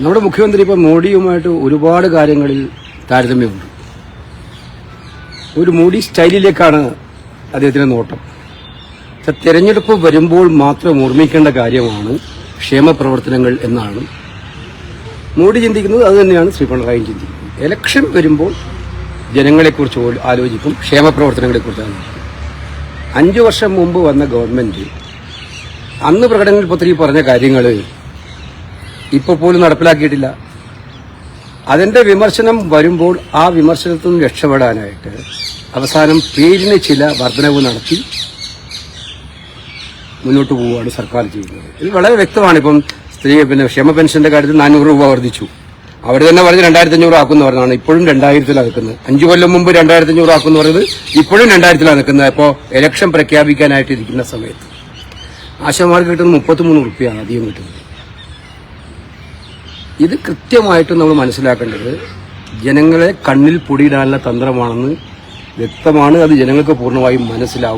നമ്മുടെ മുഖ്യമന്ത്രി ഇപ്പം മോഡിയുമായിട്ട് ഒരുപാട് കാര്യങ്ങളിൽ താരതമ്യമുണ്ട്. ഒരു മോഡി സ്റ്റൈലിലേക്കാണ് അദ്ദേഹത്തിന്റെ നോട്ടം. തെരഞ്ഞെടുപ്പ് വരുമ്പോൾ മാത്രം ഓർമ്മിക്കേണ്ട കാര്യമാണ് ക്ഷേമ പ്രവർത്തനങ്ങൾ എന്നാണ്. മോഡി ചിന്തിക്കുന്നത് അത് തന്നെയാണ് ശ്രീ പിണറായി ചിന്തിക്കുന്നത്. ഇലക്ഷൻ വരുമ്പോൾ ജനങ്ങളെക്കുറിച്ച് ആലോചിക്കും ക്ഷേമ പ്രവർത്തനങ്ങളെക്കുറിച്ച് ആലോചിക്കും. അഞ്ചു വർഷം മുമ്പ് വന്ന ഗവൺമെന്റ് അന്ന് പ്രകടന പത്രിക പറഞ്ഞ കാര്യങ്ങൾ ഇപ്പോൾ പോലും നടപ്പിലാക്കിയിട്ടില്ല. അതിന്റെ വിമർശനം വരുമ്പോൾ ആ വിമർശനത്തിൽ നിന്ന് രക്ഷപ്പെടാനായിട്ട് അവസാനം പേരിന് ചില വർധനവ് നടത്തി മുന്നോട്ട് പോവുകയാണ് സർക്കാർ ചെയ്യുന്നത്. ഇത് വളരെ വ്യക്തമാണ്. ഇപ്പം സ്ത്രീ പിന്നെ ക്ഷേമ പെൻഷന്റെ കാര്യത്തിൽ നാനൂറ് രൂപ വർദ്ധിച്ചു. അവർ തന്നെ പറഞ്ഞ് രണ്ടായിരത്തി അഞ്ഞൂറ് ആക്കുന്നു പറഞ്ഞാണ് ഇപ്പോഴും രണ്ടായിരത്തിലാണ് നിൽക്കുന്നത്. അഞ്ചു കൊല്ലം മുമ്പ് രണ്ടായിരത്തി അഞ്ഞൂറ് ആക്കുന്നു പറയുന്നത് ഇപ്പോഴും രണ്ടായിരത്തിലാണ് നിൽക്കുന്നത്. അപ്പോൾ ഇലക്ഷൻ പ്രഖ്യാപിക്കാനായിട്ടിരിക്കുന്ന സമയത്ത് ആശമാർക്ക് കിട്ടുന്നത് മുപ്പത്തിമൂന്ന് റുപ്യാണ് അധികം കിട്ടുന്നത്. ഇത് കൃത്യമായിട്ട് നമ്മൾ മനസ്സിലാക്കേണ്ടത് ജനങ്ങളെ കണ്ണിൽ പൊടിയിടാനുള്ള തന്ത്രമാണെന്ന് വ്യക്തമാണ്. അത് ജനങ്ങൾക്ക് പൂർണമായും മനസ്സിലാവും.